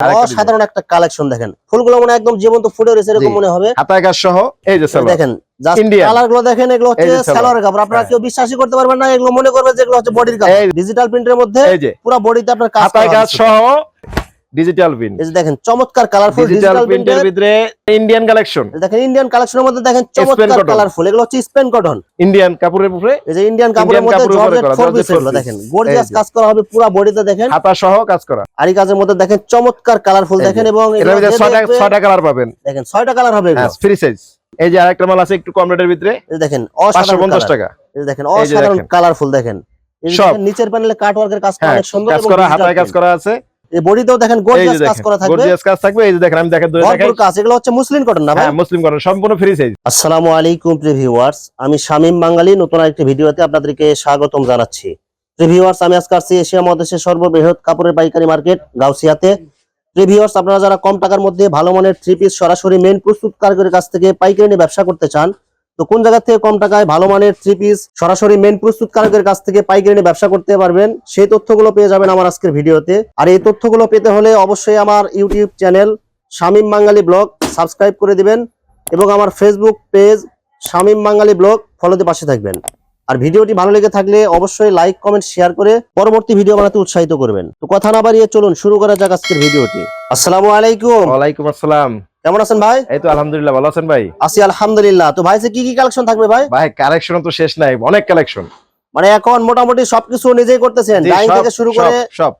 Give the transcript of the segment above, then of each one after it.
অসাধারণ একটা কালেকশন দেখেন। ফুলগুলো মনে একদম জীবন্ত ফুটে রয়েছে এরকম মনে হবে। হাতায় কাজ সহ এই যে দেখেন Indian। গুলো দেখেন এগুলো হচ্ছে সালোয়ার। সালোয়ারের কাপড়। আপনারা হ্যাঁ। কেউ বিশ্বাসই করতে পারবেন না এগুলো মনে করবে যে এগুলো হচ্ছে বডির কাপড়। ডিজিটাল প্রিন্টের মধ্যে পুরো বডিতে আপনার কাজ কাজ সহ ডিজিটাল পিন এই দেখেন চমৎকার কালারফুল ডিজিটাল প্রিন্টের ভিতরে ইন্ডিয়ান কালেকশন দেখেন ইন্ডিয়ান কালেকশনের মধ্যে দেখেন চমৎকার কালারফুল এগুলো হচ্ছে স্পেন কটন ইন্ডিয়ান কাপড়ের উপরে। এই যে ইন্ডিয়ান কাপড়ের মধ্যে জর্জেট ফোর পিস এগুলো দেখেন গর্জিয়াস কাজ করা হবে পুরো বডিতে দেখেন। হাতা সহ কাজ করা। আরি কাজের মধ্যে দেখেন চমৎকার কালারফুল দেখেন এবং এটার এগুলো ভিতরে যে ছয়টা কালার পাবেন। দেখেন ছয়টা কালার হবে এগুলো। হ্যাঁ ফ্রি সাইজ এই যে আরেকটা মাল আছে একটু কম রেটের ভিতরে। এই যে দেখেন পাঁচশো অসাধারণ পঞ্চাশ colour। টাকা। এই যে দেখেন এই অসাধারণ কালারফুল দেখেন। এই। নিচের প্যানেলে কাট ওয়ার্কের কাজ করা হ্যাঁ অনেক সুন্দর কাজ করা হাতায় কাজ করা আছে। এই বডিতেও দেখেন গর্জিয়াস কাজ করা থাকবে। গর্জিয়াস কাজ থাকবে। এই যে দেখেন আমি দেখেন ধরে দেখাই। কাজ এগুলো হচ্ছে মুসলিম কটন না ভাই? হ্যাঁ মুসলিম করেন সম্পূর্ণ ফ্রি সাইজ আসসালামু আলাইকুম প্রিভিউয়ার্স আমি শামীম বাঙালি নতুন আরেকটি ভিডিওতে আপনাদেরকে স্বাগতম জানাচ্ছি। আমি আজকে আসছি এশিয়া মহাদেশের সর্ববৃহৎ কাপড়ের পাইকারি মার্কেট গাউসিয়াতে। আপনারা যারা কম টাকার মধ্যে ভালো মানের থ্রি পিস সরাসরি মেন প্রস্তুতকারকের কাছ থেকে পাইকারি নিয়ে ব্যবসা করতে চান তো কোন জায়গা থেকে কম টাকায় ভালো মানের থ্রি পিস সরাসরি মেন প্রস্তুতকারকের কাছ থেকে পাইকারি নিয়ে ব্যবসা করতে পারবেন, সেই তথ্যগুলো পেয়ে যাবেন আমার আজকের ভিডিওতে। আর এই তথ্যগুলো পেতে হলে অবশ্যই আমার YouTube channel Shamim Bangali blog subscribe করে দিবেন এবং আমার Facebook page Shamim Bangali blog ফলোতে পাশে থাকবেন। আর ভিডিওটি ভালো লেগে থাকলে অবশ্যই লাইক কমেন্ট শেয়ার করে পরবর্তী ভিডিও বানাতে উৎসাহিত করবেন। তো কথা না বাড়িয়ে চলুন, শুরু করা যাক আজকের ভিডিওটি। আসসালামু আলাইকুম। ওয়ালাইকুম আসসালাম। কেমন আছেন ভাই? এই তো আলহামদুলিল্লাহ ভালো আছেন ভাই? আছি আলহামদুলিল্লাহ। তো ভাই কি কি কালেকশন থাকবে ভাই? ভাই কালেকশন তো শেষ নাই অনেক কালেকশন মানে এখন মোটামুটি সবকিছু নিজেই করতেছেন? ডাইং থেকে শুরু করে সব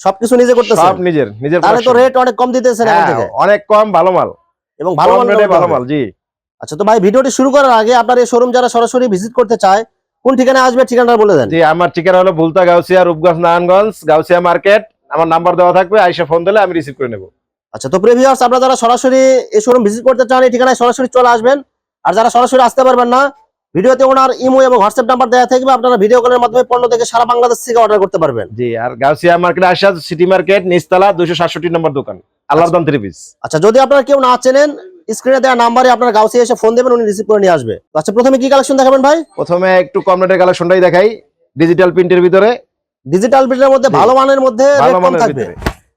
সবকিছু নিজে করতেছেন? সব নিজের নিজের তাহলে তো রেট অনেক কম দিতেছেন এখান হ্যাঁ, থেকে। অনেক কম ভালো মাল। এবং ভালো মানের ভালো মাল জি। আচ্ছা তো ভাই ভিডিওটি শুরু করার আগে আপনার এই শোরুম যারা সরাসরি ভিজিট করতে চায় কোন ঠিকানায় আসবে ঠিকানাটা বলে দেন। জি আমার ঠিকানা হলো ভুলতা গাউসিয়া রূপগঞ্জ নারায়ণগঞ্জ গাউসিয়া মার্কেট। আমার নাম্বার দেওয়া থাকবে আইসা ফোন দিলে আমি রিসিভ করে নেব। আচ্ছা তো প্রিভিয়ার্স আপনারা যারা সরাসরি এই শোরুম ভিজিট করতে চান এই ঠিকানায় সরাসরি চলে আসবেন। আর যারা সরাসরি আসতে পারবেন না ভিডিওতে ওনার ইমো এবং হোয়াটসঅ্যাপ নাম্বার দেওয়া থাকবে আপনারা ভিডিও কলের মাধ্যমে পণ্য থেকে সারা বাংলাদেশ থেকে অর্ডার করতে পারবেন। জি আর গাউসিয়া মার্কেট আসা সিটি মার্কেট নিচতলা দুশো সাতষট্টি নম্বর দোকান। আল্লাহর দাম থ্রি পিস আচ্ছা যদি আপনারা কেউ না চেনেন স্ক্রিনে দেওয়া নাম্বারে আপনার গাউসি এসে ফোন দেবেন উনি রিসিভ করে নিয়ে আসবে। তো আচ্ছা প্রথমে কি কালেকশন দেখাবেন ভাই? প্রথমে একটু কম রেটের কালেকশনটাই দেখাই। ডিজিটাল প্রিন্টের ভিতরে। ডিজিটাল প্রিন্টের মধ্যে ভালো মানের মধ্যে কম থাকবে।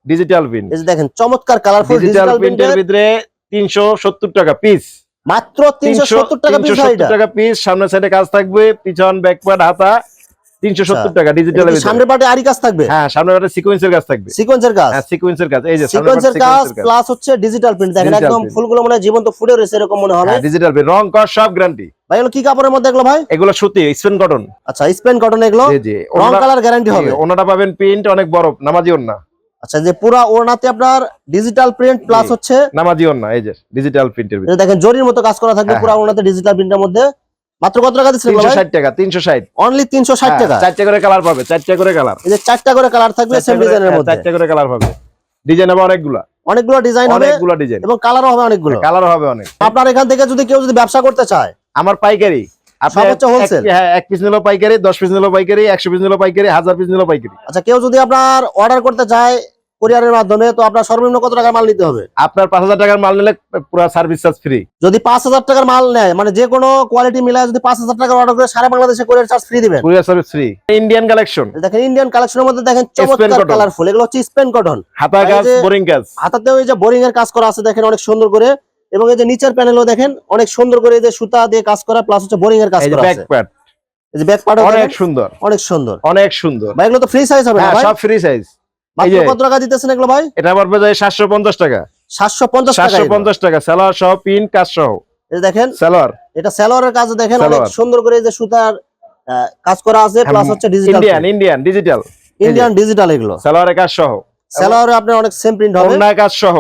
ডিজিটাল প্রিন্ট এই যে দেখেন চমৎকার কালারফুল ডিজিটাল প্রিন্টের ভিতরে তিনশো সত্তর টাকা পিস মাত্র 370 টাকা পিস এটা টাকা পিস সামনের সাইডে কাজ থাকবে পিছন ব্যাকপ্যাড হাতা তিনশো সত্তর টাকা ডিজিটাল এটা কি সামনের পাটে আরি কাজ থাকবে? হ্যাঁ সামনের পাটে সিকোয়েন্সের কাজ থাকবে। সিকোয়েন্সের কাজ? হ্যাঁ সিকোয়েন্সের কাজ। এই যে সিকোয়েন্সের কাজ প্লাস হচ্ছে ডিজিটাল প্রিন্ট দেখেন একদম ফুলগুলো মনে হয় জীবন্ত ফুটে রয়েছে এরকম মনে হবে হ্যাঁ ডিজিটাল প্রিন্ট রং কর সব গ্যারান্টি ভাই এগুলো কি কাপড়ের মধ্যে এগুলো ভাই? এগুলো সুতি স্পেন কটন আচ্ছা স্পেন কটন এগুলো? জি জি। রং কালার গ্যারান্টি হবে। ওনাটা পাবেন প্রিন্ট অনেক বড় নামাজি ওন্না আচ্ছা যে পুরা ওড়নাতে আপনার ডিজিটাল প্রিন্ট প্লাস হচ্ছে নামাজি ওন্না এই যে ডিজিটাল প্রিন্টের যে দেখেন জরির মতো কাজ করা থাকবে হ্যাঁ, পুরা ওড়নাতে ডিজিটাল প্রিন্টের মধ্যে। মাত্র কত টাকা দিচ্ছেন তিনশো ভাই ষাট টাকা তিনশো ষাট। অনলি 360 টাকা। চারটে করে কালার পাবে চারটে করে কালার এই যে চারটা করে কালার থাকবে সেম ডিজাইনের মধ্যে। চারটে করে কালার পাবে। ডিজাইন হবে অনেকগুলা। অনেকগুলো ডিজাইন হবে অনেকগুলো ডিজাইন এবং কালারও হবে অনেকগুলো। কালার হবে অনেক। আপনার এখান থেকে যদি কেউ যদি ব্যবসা করতে চায় আমার পাইকারি। হচ্ছে হ্যাঁ এক পিস নিলো পাইকারি দশ পিস নিলো পাইকারি একশো পিস নিলো পাইকারি হাজার পিস নিলো পাইকারি। আচ্ছা কেউ যদি আপনার অর্ডার করতে চায় কুরিয়ারের মাধ্যমে তো আপনার সর্বনিম্ন কত টাকার মাল নিতে হবে? আপনার পাঁচ হাজার টাকার মাল নিলে পুরো সার্ভিস চার্জ ফ্রি যদি পাঁচ হাজার টাকার মাল নেয় মানে যে কোনো কোয়ালিটি মিলায় যদি পাঁচ হাজার টাকার অর্ডার করে সারা বাংলাদেশে কোরিয়ার চার্জ ফ্রি দিবেন। Courier service free Indian collection দেখেন ইন্ডিয়ান কালেকশনের মধ্যে দেখেন চমৎকার কালারফুল এগুলো হচ্ছে স্পেন কটন হাতা কাজ বোরিং কাজ। হাতাতেও এই যে বোরিং এর কাজ করা আছে দেখেন অনেক সুন্দর করে। এবং এই যে নিচের প্যানেলও দেখেন অনেক সুন্দর করে এই যে সুতা দিয়ে কাজ করা প্লাস হচ্ছে বোরিং এর কাজ করা ব্যাক আছে। প্যাড এই যে ব্যাক পার্ট অনেক সুন্দর। অনেক সুন্দর। অনেক সুন্দর। ভাই এগুলো তো ফ্রি সাইজ হবে না হ্যাঁ ভাই? সব ফ্রি সাইজ মাত্র কত টাকা দিতেছেন এগুলো ভাই? এটা যায় সাতশো পঞ্চাশ টাকা। সাতশো পঞ্চাশ টাকা সাতশো পঞ্চাশ টাকা সালোয়ার সহ পিন কাজ সহ। এই যে দেখেন সালোয়ার এটা সালোয়ারের কাজ দেখেন অনেক সুন্দর করে এই যে সুতার কাজ করা আছে প্লাস হচ্ছে digital Indian Indian digital Indian digital এগুলো। সালোয়ারের কাজ সহ। সালোয়ারে আপনার অনেক সেম প্রিন্ট হবে। অন্যায় কাজ সহ।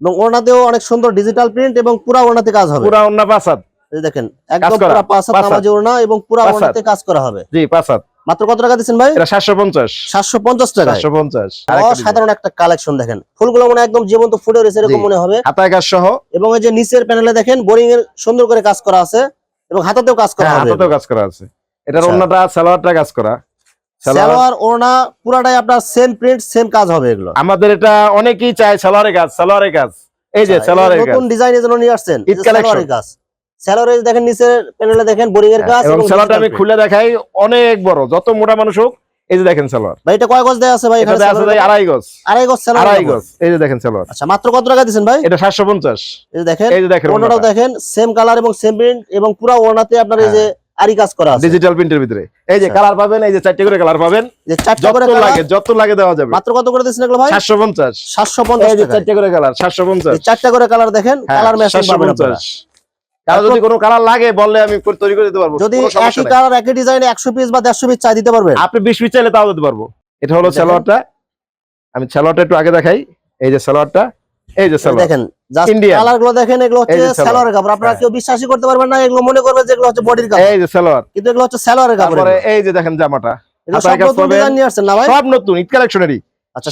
এবং ওড়নাতেও অনেক সুন্দর ডিজিটাল প্রিন্ট এবং পুরা ওড়নাতে কাজ হবে। পুরা পাঁচাত দেখেন একদম পুরা নামাজি ওড়না এবং পুরা ওড়নাতে কাজ করা হবে। জি পাঁচাত মাত্র কত টাকা দিচ্ছেন ভাই? এটা সাতশো পঞ্চাশ। সাতশো পঞ্চাশ টাকা সাতশো পঞ্চাশ। অসাধারণ একটা কালেকশন দেখেন। ফুলগুলো মনে একদম জীবন্ত ফুটে রয়েছে এরকম মনে হবে। হাতায় কাজ সহ। এবং এই যে নিচের প্যানেলে দেখেন বোরিং এর সুন্দর করে কাজ করা আছে এবং হাতাতেও কাজ করা হ্যাঁ হাতাতেও কাজ করা আছে। এটার আচ্ছা। অন্যটা সালোয়ারটা কাজ করা। সালোয়ার ওড়না পুরাটাই আপনার সেম প্রিন্ট সেম কাজ হবে এগুলো। আমাদের এটা অনেকেই চায় সালোয়ারের কাজ সালোয়ারের কাজ। এই যে আচ্ছা, সালোয়ারের কাজ। নতুন ডিজাইনের জন্য নিয়ে আসছেন। সালোয়ারের কাজ। সালোয়ারে দেখেন নিচের প্যানেলে দেখেন বোরিং এর কাজ হ্যাঁ, এবং সালোয়ারটা আমি খুলে দেখাই অনেক বড় যত মোটা মানুষ হোক এই যে দেখেন সালোয়ার। ভাই এটা কয় গজ দেয়া আছে ভাই? এখানে আছে ভাই আড়াই গজ। আড়াই গজ সালোয়ার আড়াই গজ এই যে দেখেন সালোয়ার। আচ্ছা মাত্র কত টাকা দিচ্ছেন ভাই? এটা সাতশো পঞ্চাশ। এই যে দেখেন এই যে দেখেন ওনাটাও দেখেন সেম কালার এবং সেম প্রিন্ট এবং পুরো ওনাতে আপনার এই যে আরি কাজ করা আছে। ডিজিটাল প্রিন্টের ভিতরে। এই যে আচ্ছা। কালার পাবেন এই যে চারটে করে কালার পাবেন যে চারটা যত করে কালার লাগে যত লাগে দেওয়া যাবে। মাত্র কত করে দিচ্ছেন এগুলো ভাই? সাতশো পঞ্চাশ। সাতশো পঞ্চাশ এই যে চারটে করে কালার সাতশো পঞ্চাশ। চারটা করে কালার দেখেন কালার ম্যাচিং পাবেন আপনারা। যদি কোনো কালার লাগে বললে আমি তৈরি করে দিতে পারব। যদি একই কালার একই ডিজাইনে একশো পিস বা পিস চাই দিতে পারবেন। আপনি বিশ পিস চাইলে তাও দিতে পারব। এটা হলো সালোয়ারটা। আমি সালোয়ারটা একটু আগে দেখাই। এই যে সালোয়ারটা। এই যে দেখেন কালারগুলো দেখেন এগুলো হচ্ছে এই যে সালোয়ার। সালোয়ারের কাপড়। আপনারা হ্যাঁ। কেউ বিশ্বাসই করতে পারবেন না এগুলো মনে করবে যে এগুলো হচ্ছে বডির কাপড়। এই যে সালোয়ার কিন্তু এগুলো হচ্ছে সালোয়ারের কাপড় এই যে দেখেন জামাটা। সব নতুন পাবেন। ডিজাইন নিয়ে আসছেন না ভাই? সব নতুন ঈদ কালেকশনেরই। আচ্ছা।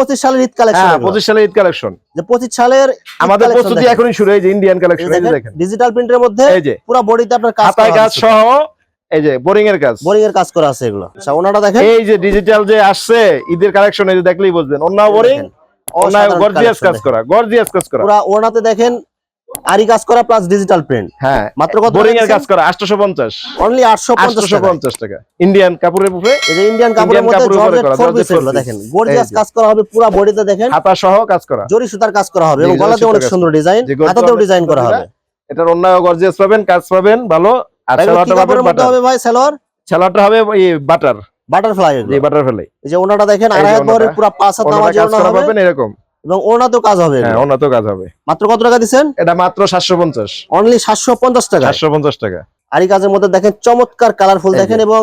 পঁচিশ সালের ঈদ কালেকশন হ্যাঁ পঁচিশ সালে ঈদ কালেকশন। যে পঁচিশ সালের আমাদের প্রস্তুতি এখনই শুরু যে ইন্ডিয়ান কালেকশন দেখেন। ডিজিটাল প্রিন্টের মধ্যে এই যে। পুরো বডিতে আপনার কাজ কাজ সহ এই যে বোরিং এর কাজ। বোরিং এর কাজ করা আছে এগুলো। আচ্ছা ওনাটা দেখেন। এই যে ডিজিটাল যে আসছে ঈদের কালেকশন এই যে দেখলেই বুঝবেন। অন্য বোরিং গর্জিয়াস কাজ করা গর্জিয়াস কাজ করা। পুরা ওনাতে দেখেন আরি কাজ করা প্লাস ডিজিটাল প্রিন্ট হ্যাঁ মাত্র কত বোরিং এর কাজ করা 850 অনলি 850 টাকা 850 টাকা। ইন্ডিয়ান কাপড়ের উপরে এই যে ইন্ডিয়ান কাপড়ের মধ্যে জর্জেট ফোর। দেখেন। গর্জিয়াস কাজ করা হবে পুরো বডিতে দেখেন। হাতা সহ কাজ করা। জরি সুতার কাজ করা হবে এবং গলাতে অনেক সুন্দর ডিজাইন হাতাতেও ডিজাইন করা হবে। এটার অন্য গর্জিয়াস পাবেন কাজ পাবেন ভালো। আর সালোয়ারটা পাবেন বাটার হবে ভাই সেলর সালোয়ারটা হবে বাটার বাটারফ্লাই যে বাটার ফেলে এই যে ওনাটা দেখেন আড়াই পুরো পাঁচ হাত নামাজি ওনা পাবেন এরকম। এবং ওনাতেও কাজ হবে। হ্যাঁ। অন্য তো কাজ হবে। মাত্র কত টাকা দিচ্ছেন? এটা মাত্র 750 অনলি সাতশো পঞ্চাশ টাকা। 750 টাকা। আরি কাজের মধ্যে দেখেন চমৎকার কালারফুল দেখেন এবং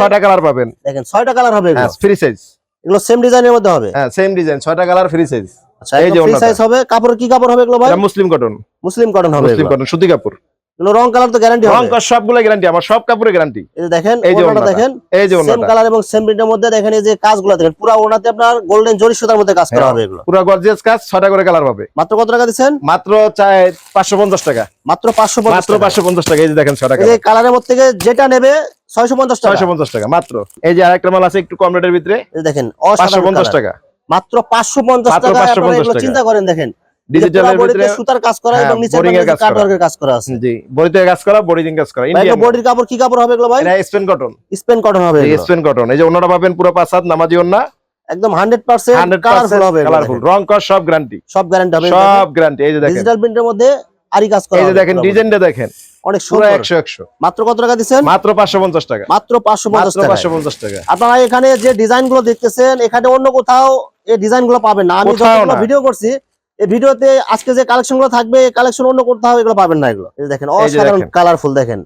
ছয়টা কালার পাবেন। দেখেন ছয়টা কালার হবে হ্যাঁ ফ্রি সাইজ এগুলো সেম ডিজাইনের মধ্যে হবে। হ্যাঁ সেম ডিজাইন ছয়টা কালার ফ্রি সাইজ আচ্ছা এই এই যে ওনাটা। সাইজ হবে। কাপড় কি কাপড় হবে এগুলো ভাই? এটা মুসলিম কটন মুসলিম কটন হবে মুসলিম কটন সুতি কাপড়। রং কালার তো গ্যারান্টি রং সবগুলো গ্যারান্টি আমার সব কাপড়ের গ্যারান্টি এই যে দেখেন এই যে ওনাটা দেখেন এই যে সেম কালার এবং সেম প্রিন্টের মধ্যে দেখেন এই যে কাজগুলো দেখেন পুরো ওনাতে আপনার গোল্ডেন জরি সুতার মধ্যে কাজ করা হ্যাঁ। হবে এগুলো। পুরো গর্জিয়াস কাজ ছয়টা করে কালার পাবে। মাত্র কত টাকা মাত্র চাই 550 টাকা। মাত্র পাঁচশো মাত্র 550 টাকা এই যে দেখেন এই কালারের মধ্যে থেকে যেটা নেবে ছয়শো পঞ্চাশ টাকা। 650 টাকা মাত্র। এই যে আরেকটা মাল আছে একটু কম রেটের ভিতরে। দেখেন 550 টাকা। মাত্র পাঁচশো পঞ্চাশ টাকা 550 এগুলো টাকা। চিন্তা করেন দেখেন। ডিজিটালের ভিতরে সুতার কাজ করা এবং নিচে boring এর কাজ করা। কাটওয়ার্কের কাজ করা আছে। জি বডিতে কাজ করা বডিং কাজ করা ইন্ডিয়ান বডির কাপড় কি কাপড় হবে এগুলো ভাই? এটা স্পেন কটন স্পেন কটন হবে স্পেন কটন এই যে ওনাটা পাবেন পুরো পাঁচ হাত নামাজি ওন্না একদম 100% কালারফুল হবে কালারফুল রং কস সব গ্যারান্টি সব গ্যারান্টি হবে। সব গ্যারান্টি এই যে দেখেন। ডিজিটাল প্রিন্টের মধ্যে আরি কাজ করা এই যে দেখেন ডিজাইনটা দেখেন। অনেক সুন্দর। একশো একশো। মাত্র কত টাকা মাত্র পাঁচশো পঞ্চাশ টাকা। মাত্র টাকা। আপনারা এখানে যে দেখতেছেন এখানে অন্য কোথাও এই ডিজাইনগুলো পাবেন না। আমি যতগুলো ভিডিও করছি এই ভিডিওতে আজকে যে কালেকশনগুলো থাকবে এই কালেকশন অন্য কোথাও এগুলো পাবেন না এগুলো। এই দেখেন অসাধারণ কালারফুল দেখেন।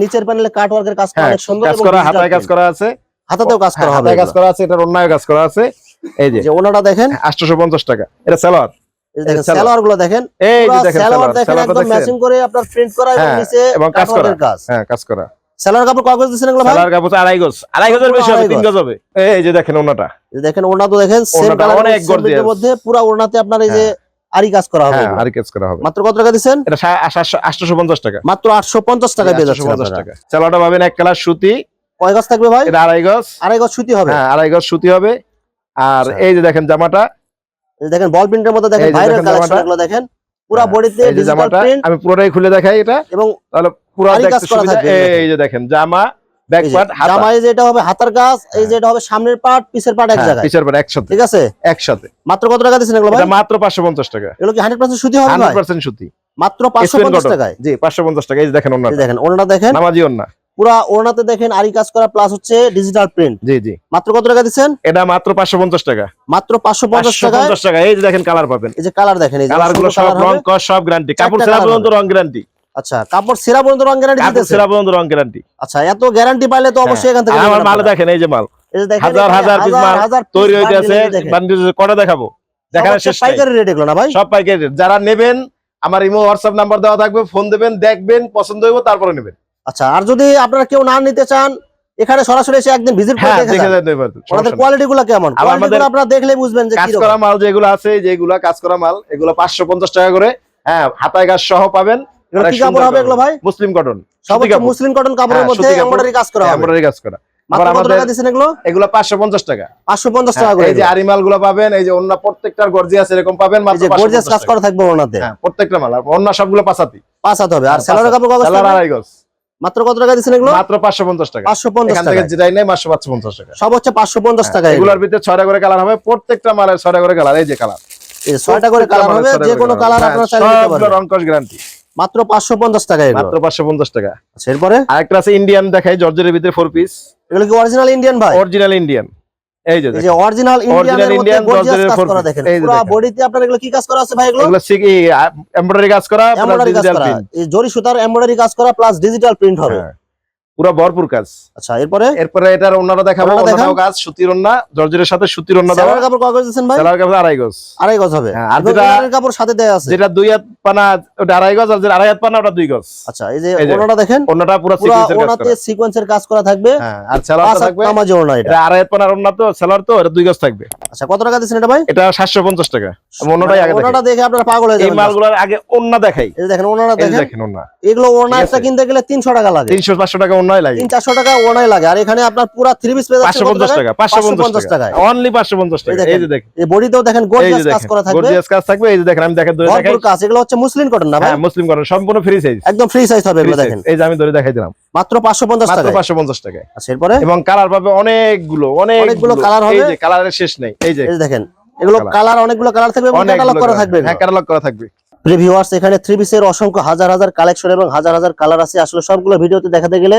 নিচের প্যানেলে কাট ওয়ার্কের কাজ হ্যাঁ অনেক সুন্দর কাজ করা হাতায় কাজ করা আছে। হাতাতেও কাজ করা হ্যাঁ, হবে কাজ করা আছে এটার অন্যায় কাজ করা আছে। এই যে ওনাটা দেখেন। আটশোশো পঞ্চাশ টাকা। এটা সালোয়ার এই দেখেন সালোয়ার। গুলো দেখেন। এই দেখেন সালোয়ার দেখেন একদম ম্যাচিং করে আপনার প্রিন্ট করা এবং হ্যাঁ, নিচে এবং কাজ করা। হ্যাঁ কাজ করা। সালোয়ার কাপড় কয় গজ দিচ্ছেন এগুলো ভাই? কাপড় আড়াই গজ। আড়াই গজের বেশি হবে তিন গজ। হবে। এই যে দেখেন ওনাটা দেখেন ওনা তো দেখেন সেম কালার অনেক। মধ্যে পুরো ওনাতে আপনার এই যে আরি কাজ করা হবে। হ্যাঁ এগুলো। কাজ করা হবে। মাত্র কত টাকা এটা আটশোশো পঞ্চাশ টাকা। মাত্র আটশো পঞ্চাশ টাকা পেয়ে যাচ্ছে 850 টাকা। সালোয়ারটা পাবেন এক কালার সুতি। কয় গজ থাকবে ভাই? এটা আড়াই গজ। আড়াই গজ সুতি হবে। হ্যাঁ আড়াই গজ সুতি হবে। আর আচ্ছা। এই যে দেখেন জামাটা। এই দেখেন বল প্রিন্টের মধ্যে দেখেন ভাইরাল দেখেন কালেকশন জামাটা। দেখেন। পুরো হ্যাঁ, বডিতে ডিজিটাল জামাটা। প্রিন্ট আমি পুরোটাই খুলে দেখাই এটা। এবং তাহলে এই যে দেখেন জামা ব্যাক এই যে পার্ট হাতা জামায় যে হবে হাতার কাজ এই যে হবে সামনের পার্ট পিছের পার্ট এক জায়গায়। পিছের পার্ট একসাথে। ঠিক আছে? একসাথে। মাত্র কত টাকা দিচ্ছেন এগুলো ভাই? মাত্র পাঁচশো পঞ্চাশ টাকা। এগুলো কি হান্ড্রেড পার্সেন্ট সুতি হবে হান্ড্রেড ভাই পার্সেন্ট সুতি। মাত্র পাঁচশো Spain পঞ্চাশ cotton। টাকায়। জি পাঁচশো পঞ্চাশ টাকা এই যে দেখেন দেখেন দেখেন। নামাজি ওন্না পুরা ওনাতে দেখেন আরি কাজ করা প্লাস হচ্ছে ডিজিটাল প্রিন্ট জি জি। মাত্র কত টাকা দিচ্ছেন? এটা মাত্র পাঁচশো পঞ্চাশ টাকা। মাত্র পাঁচশো টাকায়। টাকা এই যে দেখেন কালার পাবেন। এই যে কালার দেখেন এই যে কালারগুলো সব রং কস সব গ্যারান্টি কাপড় পর্যন্ত রং গ্যারান্টি আচ্ছা কাপড় সেরা পর্যন্ত রং গ্যারান্টি দিতেছে? সেরা পর্যন্ত রং গ্যারান্টি আচ্ছা এত গ্যারান্টি পাইলে তো অবশ্যই এখান থেকে আমার নেবেন মাল দেখেন এই যে মাল। হাজার হাজার পিস মাল তৈরি হইতে আছে কটা দেখাবো? শেষ পাইকারি রেট এগুলো না ভাই? সব পাইকারি rate। যারা নেবেন আমার ইমো হোয়াটসঅ্যাপ নাম্বার দেওয়া থাকবে ফোন দেবেন দেখবেন পছন্দ হইব তারপরে নেবেন। আচ্ছা আর যদি আপনারা কেউ না নিতে চান এখানে সরাসরি এসে একদিন ভিজিট করে হ্যাঁ দেখে। যেতে পারবেন ওনাদের সমস্যা নেই। কোয়ালিটি গুলো কেমন? আমাদের আপনারা দেখলেই বুঝবেন যে কাজ করা মাল যেগুলো আছে যেগুলো কাজ করা মাল এগুলো পাঁচশো পঞ্চাশ টাকা করে হ্যাঁ হাতায় কাজ সহ পাবেন। এগুলো কি কাপড় হবে এগুলো ভাই? মুসলিম কটন সব মুসলিম কটন কাপড়ের হ্যাঁ, মধ্যে এমব্রয়ডারি কাজ করা হবে। এমব্রয়ডারি কাজ করা। কত টাকা দিচ্ছেন এগুলো? এগুলো পাঁচশো পঞ্চাশ টাকা। পাঁচশো পঞ্চাশ টাকা হ্যাঁ, এই যে আরিমালগুলো পাবেন এই যে অন্য প্রত্যেকটার গর্জিয়াস এরকম পাবেন মাত্র যে 550 গর্জিয়াস কাজ করা থাকবে ওনাতে হ্যাঁ প্রত্যেকটা মাল। অন্য সবগুলো পাঁচাতি। পাঁচ হবে। আর হ্যাঁ, সেলারের কাপড় আড়াই গজ মাত্র কত টাকা দিচ্ছেন এগুলো? মাত্র পাঁচশো পঞ্চাশ টাকা। পাঁচশো পঞ্চাশ এখান টাকা থেকে যেটাই নেই মাত্র পাঁচশো পঞ্চাশ টাকা। সব হচ্ছে পাঁচশো পঞ্চাশ টাকা এগুলো এগুলোর ভিতরে করে কালার হবে। প্রত্যেকটা মালের ছয়টা করে কালার। এই যে কালার। এই ছয়টা করে কালার হবে যে কোনো কালার। আপনারা চাইলে নিতে পারবেন রংকশ গ্যারান্টি মাত্র পাঁচশো পঞ্চাশ টাকা এগুলো। মাত্র পাঁচশো পঞ্চাশ টাকা। আচ্ছা, এরপরে? আরেকটা আছে ইন্ডিয়ান দেখাই জর্জের ভিতরে ফোর পিস এগুলো কি অরিজিনাল ইন্ডিয়ান ভাই? অরিজিনাল ইন্ডিয়ান এই যে এই যে অরিজিনাল ইন্ডিয়ানের মধ্যে four করা দেখেন। পুরো বডিতে আপনার এগুলো কি কাজ করা আছে ভাই এগুলো? এগুলো এমব্রয়ডারি কাজ করা এমব্রয়ডারি কাজ ডিজিটাল করা। প্রিন্ট এই জরি সুতার এমব্রয়ডারি কাজ করা প্লাস ডিজিটাল প্রিন্ট হবে। পুরো ভরপুর কাজ। আচ্ছা এরপরে? এরপরে এটার দেখাবো কাজ সুতির ওন্না সাথে সুতির ওন্না দেওয়া। কাপড় করে দিচ্ছেন ভাই? সেলার কাপড় আড়াই গজ। আড়াই গজ হবে। হ্যাঁ, আর যেটা- কাপড় সাথে দেয়া আছে? যেটা দুই হাত পানা ওটা আড়াই গজ আর যেটা আড়াই হাত পানা ওটা দুই গজ। আচ্ছা এই যে দেখেন পুরো সিকোয়েন্সের কাজ করা। সিকোয়েন্সের কাজ করা থাকবে। হ্যাঁ আর হাত থাকবে নামাজি এটা। আড়াই হাত পানার ওন্না তো সেলার তো এটা দুই গজ থাকবে। আচ্ছা কত টাকা দিচ্ছেন এটা ভাই? এটা সাতশো পঞ্চাশ টাকা। আমি আগে ওড়নাটা দেখাই। দেখে আপনারা পাগল হয়ে এই মালগুলোর আগে ওন্না দেখাই। এই দেখেন ওড়নাটা এই দেখেন। দেখেন ওন্না এগুলো ওড়না একটা কিনতে গেলে তিনশো টাকা লাগে। তিনশো পাঁচশো টাকা অন্যই লাগে। তিন চারশো টাকা ওড়নাই লাগে। আর এখানে আপনার পুরো থ্রি পিস পেয়ে পাঁচশো পঞ্চাশ টাকা পাঁচশো পঞ্চাশ টাকা অনলি পাঁচশো পঞ্চাশ এই টাকা এই যে দেখেন। এই বডিতেও দেখেন এই কাজ করা থাকবে। গর্জিয়াস কাজ থাকবে। এই যে দেখেন আমি দেখেন ধরে দেখাই ভরপুর কাজ এগুলো হচ্ছে মুসলিম কটন না ভাই? হ্যাঁ মুসলিম করেন সম্পূর্ণ ফ্রি সাইজ একদম ফ্রি সাইজ হবে এগুলো দেখেন। এই যে আমি ধরে দেখাই দিলাম। মাত্র পাঁচশো পঞ্চাশ মাত্র টাকা পাঁচশো পঞ্চাশ টাকা আচ্ছা এরপরে? এবং কালার পাবে অনেকগুলো অনেকগুলো। colour হবে। এই যে কালারের শেষ নেই। এই যে। এই দেখেন এগুলো। কালার অনেকগুলো কালার থাকবে এবং ক্যাটালগ করা থাকবে। হ্যাঁ ক্যাটালগ করা থাকবে। প্রিভিউয়ার্স এখানে থ্রি পিসের অসংখ্য হাজার হাজার কালেকশন এবং হাজার হাজার কালার আছে। আসলে সবগুলো ভিডিওতে দেখাতে গেলে